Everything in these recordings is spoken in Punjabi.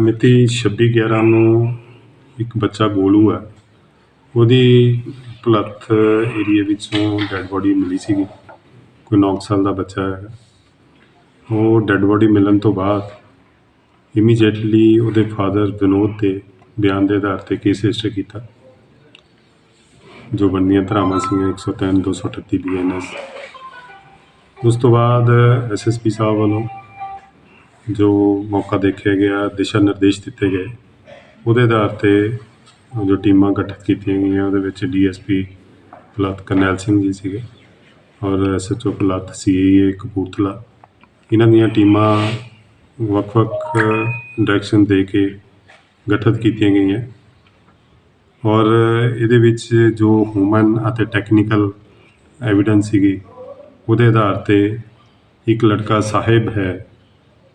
ਮਿਤੀ 26/11 ਨੂੰ ਇੱਕ ਬੱਚਾ ਗੋਲੂ ਹੈ। ਉਹਦੀ ਭਲੱਥ ਏਰੀਆ ਵਿੱਚੋਂ ਡੈੱਡ ਬੋਡੀ ਮਿਲੀ ਸੀਗੀ। ਕੋਈ 9 ਸਾਲ ਦਾ ਬੱਚਾ ਹੈ ਉਹ ਡੈੱਡ ਬੋਡੀ ਮਿਲਣ ਤੋਂ ਬਾਅਦ ਇਮੀਡੀਏਟਲੀ ਉਹਦੇ ਫਾਦਰ ਵਿਨੋਦ 'ਤੇ ਬਿਆਨ ਦੇ ਆਧਾਰ ਤੇ ਕੇਸ ਰਜਿਸਟਰ ਕੀਤਾ। ਜੋ ਬੰਦੀਆਂ ਧਰਾਵਾਂ ਸੀਗੀਆਂ 103 238 ਬੀਐਨਐਸ ਉਸ ਤੋਂ ਬਾਅਦ ਐਸਐਸਪੀ ਸਾਹਿਬ ਵੱਲੋਂ ਜੋ ਮੌਕਾ ਦੇਖਿਆ ਗਿਆ, ਦਿਸ਼ਾ ਨਿਰਦੇਸ਼ ਦਿੱਤੇ ਗਏ। ਉਹਦੇ ਆਧਾਰ ਤੇ ਜੋ ਟੀਮਾਂ ਗਠਿਤ ਕੀਤੀਆਂ ਗਈਆਂ, ਉਹਦੇ ਵਿੱਚ ਡੀਐਸਪੀ ਪਲੱਤ ਕਰਨੈਲ ਸਿੰਘ ਜੀ ਸੀਗੇ ਔਰ ਐਸਐਚਓ ਪਲੱਤ ਸੀਏਏ ਕਪੂਰਥਲਾ। ਇਹਨਾਂ ਦੀਆਂ ਟੀਮਾਂ ਵੱਖ-ਵੱਖ ਡਾਇਰੈਕਸ਼ਨ ਦੇ ਕੇ ਗਠਿਤ ਕੀਤੀਆਂ ਗਈਆਂ। ਔਰ ਇਹਦੇ ਵਿੱਚ ਜੋ ਹਿਊਮਨ ਅਤੇ ਟੈਕਨੀਕਲ ਐਵੀਡੈਂਸ ਸੀਗੀ, ਉਹਦੇ ਆਧਾਰ ਤੇ ਇੱਕ ਲੜਕਾ ਸਾਹਿਬ ਹੈ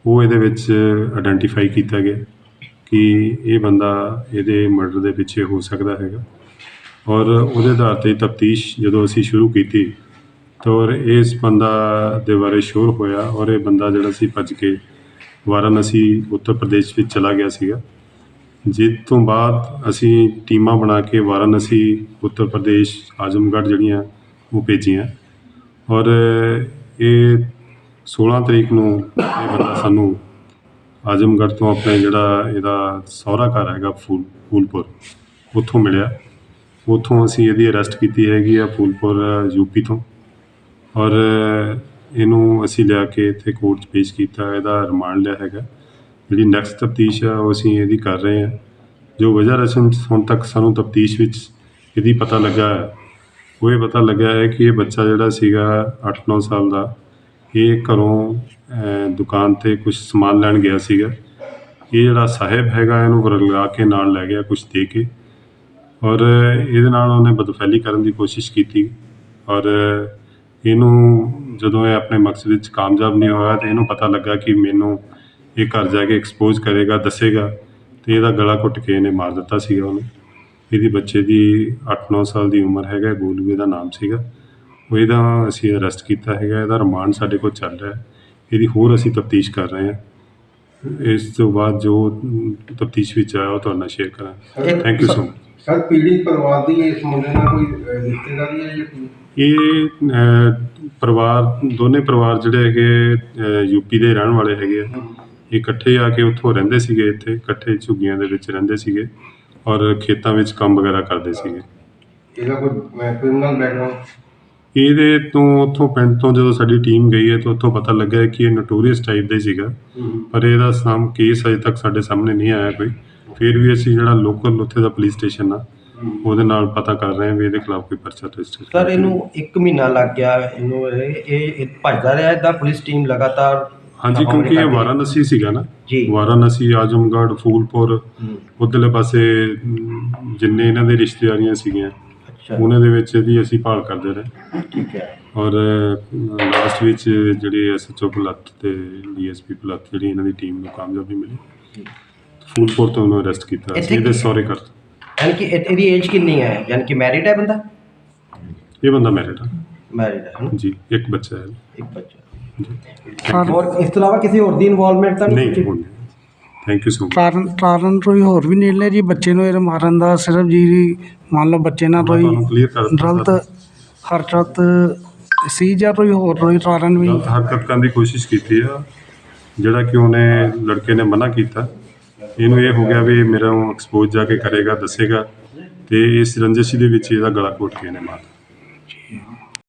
ਉਹ ਇਹਦੇ ਵਿੱਚ ਆਇਡੈਂਟੀਫਾਈ ਕੀਤਾ ਗਿਆ ਕਿ ਇਹ ਬੰਦਾ ਇਹਦੇ ਮਰਡਰ ਦੇ ਪਿੱਛੇ ਹੋ ਸਕਦਾ ਹੈਗਾ। ਔਰ ਉਹਦੇ ਆਧਾਰ ਤੇ ਤਫਤੀਸ਼ ਜਦੋਂ ਅਸੀਂ ਸ਼ੁਰੂ ਕੀਤੀ, ਤਾਂ ਔਰ ਇਸ ਬੰਦਾ ਦੇ ਬਾਰੇ ਸ਼ੋਰ ਹੋਇਆ ਔਰ ਇਹ ਬੰਦਾ ਜਿਹੜਾ ਸੀ ਭੱਜ ਕੇ ਵਾਰਾਣਸੀ, ਉੱਤਰ ਪ੍ਰਦੇਸ਼ ਵਿੱਚ ਚਲਾ ਗਿਆ ਸੀਗਾ। ਜਿਸ ਤੋਂ ਬਾਅਦ ਅਸੀਂ ਟੀਮਾਂ ਬਣਾ ਕੇ ਵਾਰਾਣਸੀ, ਉੱਤਰ ਪ੍ਰਦੇਸ਼, ਆਜ਼ਮਗੜ੍ਹ ਜਿਹੜੀਆਂ ਉਹ ਭੇਜੀਆਂ। ਔਰ ਇਹ 16 ਤਰੀਕ ਨੂੰ ਇਹ ਬੰਦਾ ਸਾਨੂੰ ਆਜ਼ਮਗੜ੍ਹ ਤੋਂ ਆਪਣੇ ਜਿਹੜਾ ਇਹਦਾ ਸਹੁਰਾ ਘਰ ਹੈਗਾ ਫੂਲ, ਫੂਲਪੁਰ, ਉੱਥੋਂ ਮਿਲਿਆ। ਉੱਥੋਂ ਅਸੀਂ ਇਹਦੀ ਅਰੈਸਟ ਕੀਤੀ ਹੈਗੀ ਆ ਫੂਲਪੁਰ ਯੂਪੀ ਤੋਂ। ਔਰ ਇਹਨੂੰ ਅਸੀਂ ਲਿਆ ਕੇ ਇੱਥੇ ਕੋਰਟ 'ਚ ਪੇਸ਼ ਕੀਤਾ, ਇਹਦਾ ਰਿਮਾਂਡ ਲਿਆ ਹੈਗਾ। ਜਿਹੜੀ ਨੈਕਸਟ ਤਫਤੀਸ਼ ਆ, ਉਹ ਅਸੀਂ ਇਹਦੀ ਕਰ ਰਹੇ ਹਾਂ। ਜੋ ਵਜ੍ਹਾ ਰਸਮ ਹੁਣ ਤੱਕ ਸਾਨੂੰ ਤਫਤੀਸ਼ ਵਿੱਚ ਇਹਦੀ ਪਤਾ ਲੱਗਾ ਹੈ, ਉਹ ਇਹ ਪਤਾ ਲੱਗਾ ਹੈ ਕਿ ਇਹ ਬੱਚਾ ਜਿਹੜਾ ਸੀਗਾ 8-9 ਸਾਲ ਦਾ ਇਹ ਘਰੋਂ ਦੁਕਾਨ ਤੇ ਕੁਝ ਸਮਾਨ ਲੈਣ ਗਿਆ ਸੀਗਾ। ਇਹ ਜਿਹੜਾ ਸਾਹਿਬ ਹੈਗਾ, ਇਹਨੂੰ ਵਰਗਾ ਕੇ ਨਾਲ ਲੈ ਗਿਆ ਕੁਝ ਦੇ ਕੇ। ਔਰ ਇਹਦੇ ਨਾਲ ਉਹਨੇ ਬਦਫੈਲੀ ਕਰਨ ਦੀ ਕੋਸ਼ਿਸ਼ ਕੀਤੀ। ਔਰ ਇਹਨੂੰ ਜਦੋਂ ਇਹ ਆਪਣੇ ਮਕਸਦ ਵਿੱਚ ਕਾਮਯਾਬ ਨਹੀਂ ਹੋਇਆ, ਤੇ ਇਹਨੂੰ ਪਤਾ ਲੱਗਾ ਕਿ ਮੈਨੂੰ ਇਹ ਘਰ ਜਾ ਕੇ ਐਕਸਪੋਜ਼ ਕਰੇਗਾ, ਦੱਸੇਗਾ। ਤੇ ਇਹਦਾ ਗਲਾ ਘੁੱਟ ਕੇ ਇਹਨੇ ਮਾਰ ਦਿੱਤਾ ਸੀਗਾ ਉਹਨੂੰ। ਇਹਦੀ ਬੱਚੇ ਦੀ 8-9 ਸਾਲ ਦੀ ਉਮਰ ਹੈਗਾ ਗੋਲੂ ਇਹਦਾ ਨਾਮ ਸੀਗਾ। ਉਹ ਇਹਦਾ ਅਸੀਂ ਅਰੈਸਟ ਕੀਤਾ ਹੈਗਾ ਇਹਦਾ ਰਿਮਾਂਡ ਸਾਡੇ ਕੋਲ ਚੱਲ ਰਿਹਾ ਹੈ। ਇਹਦੀ ਹੋਰ ਅਸੀਂ ਤਫਤੀਸ਼ ਕਰ ਰਹੇ ਹਾਂ। ਇਸ ਤੋਂ ਬਾਅਦ ਜੋ ਤਫਤੀਸ਼ ਵਿੱਚ ਆਇਆ ਉਹ ਤੁਹਾਡੇ ਨਾਲ ਸ਼ੇਅਰ ਕਰਾਂਗੇ। Thank you so much sir ਪੀੜਿਤ ਪਰਿਵਾਰ ਦੀ ਇਸ ਮੁੰਡੇ ਨਾਲ ਕੋਈ ਰਿਸ਼ਤੇਦਾਰੀ ਹੈ ਜਾਂ ਕੀ ਇਹ ਪਰਿਵਾਰ ਦੋਨੇ ਪਰਿਵਾਰ ਜਿਹੜੇ ਹੈਗੇ ਯੂਪੀ ਦੇ ਰਹਿਣ ਵਾਲੇ ਹੈਗੇ ਆ। ਇਹ ਇਕੱਠੇ ਆ ਕੇ ਉੱਥੋਂ ਰਹਿੰਦੇ ਸੀਗੇ ਇੱਥੇ ਇਕੱਠੇ ਝੁੱਗੀਆਂ ਦੇ ਵਿੱਚ ਰਹਿੰਦੇ ਸੀਗੇ ਔਰ ਖੇਤਾਂ ਵਿੱਚ ਕੰਮ ਵਗੈਰਾ ਕਰਦੇ ਸੀਗੇ। ਇਹਦਾ ਕੋਈ ਕ੍ਰਿਮੀਨਲ ਬੈਕਗ੍ਰਾਉਂਡ ਇਹਦੇ ਤੋਂ ਉੱਥੋਂ ਪਿੰਡ ਤੋਂ ਜਦੋਂ ਸਾਡੀ ਟੀਮ ਗਈ ਹੈ ਤਾਂ ਉੱਥੋਂ ਪਤਾ ਲੱਗਾ ਕਿ ਇਹ ਨੋਟੋਰੀਅਸ ਟਾਈਪ ਦਾ ਹੀ ਸੀਗਾ। ਪਰ ਇਹਦਾ ਸਾਮ ਕੇਸ ਅਜੇ ਤੱਕ ਸਾਡੇ ਸਾਹਮਣੇ ਨਹੀਂ ਆਇਆ ਕੋਈ। ਫਿਰ ਵੀ ਅਸੀਂ ਜਿਹੜਾ ਲੋਕਲ ਉੱਥੇ ਦਾ ਪੁਲਿਸ ਸਟੇਸ਼ਨ ਆ ਉਹਦੇ ਨਾਲ ਪਤਾ ਕਰ ਰਹੇ ਹਾਂ ਵੀ ਇਹਦੇ ਖਿਲਾਫ ਕੋਈ ਪਰਚਾ ਰਜਿਸਟਰ ਸਰ ਇਹਨੂੰ 1 ਮਹੀਨਾ ਲੱਗ ਗਿਆ ਇਹਨੂੰ ਇਹ ਇਹ ਭੱਜਦਾ ਰਿਹਾ ਇਦਾਂ ਪੁਲਿਸ ਟੀਮ ਲਗਾਤਾਰ ਹਾਂਜੀ ਕਿਉਂਕਿ ਇਹ ਵਾਰਾਣਸੀ ਸੀਗਾ ਨਾ। ਜੀ। ਵਾਰਾਣਸੀ ਆਜਮਗੜ੍ਹ ਫੂਲਪੁਰ ਉਧਰਲੇ ਪਾਸੇ ਜਿੰਨੇ ਇਹਨਾਂ ਦੇ ਰਿਸ਼ਤੇਦਾਰੀਆਂ ਸੀਗੀਆਂ ਅੱਛਾ। ਉਹਨਾਂ ਦੇ ਵਿੱਚ ਇਹਦੀ ਅਸੀਂ ਭਾਲ ਕਰਦੇ ਰਹੇ। ਠੀਕ ਹੈ। ਔਰ ਲਾਸਟ ਵਿੱਚ ਜਿਹੜੇ ਐਸਐਚਓ ਪਲੱਤ ਤੇ ਡੀਐਸਪੀ ਪਲੱਤ ਜਿਹੜੀ ਇਹਨਾਂ ਦੀ ਟੀਮ ਨੂੰ ਕਾਮਯਾਬੀ ਮਿਲੀ। ਫੂਲਪੁਰ ਤੋਂ ਉਹਨੂੰ ਅਰੈਸਟ ਕੀਤਾ। ਸੀ ਇੱਥੇ ਇਹਦੇ ਕੀ- ਸਹੁਰੇ ਘਰ। ਯਾਨੀ ਕਿ ਇਹ- ਇਹਦੀ ਏਜ ਕਿੰਨੀ ਹੈ? ਯਾਨੀ ਕਿ ਮੈਰਿਡ ਹੈ ਬੰਦਾ? ਇਹ ਬੰਦਾ ਮੈਰਿਡ ਆ ਮੈਰਿਡ ਹੈ? ਜੀ ਇੱਕ ਬੱਚਾ ਹੈ। ਇੱਕ ਬੱਚਾ। ਹੋਰ ਇਸ ਤੋਂ ਇਲਾਵਾ ਕਿਸੇ ਹੋਰ ਦੀ ਇਨਵੋਲਵਮੈਂਟ ਤਾਂ ਨਹੀਂ ਥੈਂਕ ਯੂ ਸੋ ਮਚ ਕਾਰਨ ਕਾਰਨ ਕੋਈ ਹੋਰ ਵੀ ਨਹੀਂ ਲੈ ਜੀ ਬੱਚੇ ਨੂੰ ਇਹ ਮਾਰਨ ਦਾ ਸਿਰਫ ਜੀ ਮੰਨ ਲਓ ਬੱਚੇ ਨਾਲ ਕੋਈ ਤੁਹਾਨੂੰ clear ਕਰ ਦਿੱਤਾ ਗਲਤ ਹਰਕਤ ਸੀ ਜਾਂ ਕੋਈ ਹੋਰ ਕੋਈ ਕਾਰਨ ਵੀ? ਗਲਤ ਹਰਕਤ ਕਰਨ ਦੀ ਕੋਸ਼ਿਸ਼ ਕੀਤੀ ਆ। ਜਿਹੜਾ ਕਿ ਉਹਨੇ ਲੜਕੇ ਨੇ ਮਨਾ ਕੀਤਾ। ਇਹਨੂੰ ਇਹ ਹੋ ਗਿਆ ਵੀ ਮੇਰਾ ਐਕਸਪੋਜ਼ ਜਾ ਕੇ ਕਰੇਗਾ ਦੱਸੇਗਾ ਤੇ ਇਸ ਰੰਜਿਸ਼ ਦੇ ਵਿੱਚ ਇਹਦਾ ਗਲਾ ਘੋਟ ਕੇ ਇਹਨੇ ਮਾਰ ਦਿੱਤਾ।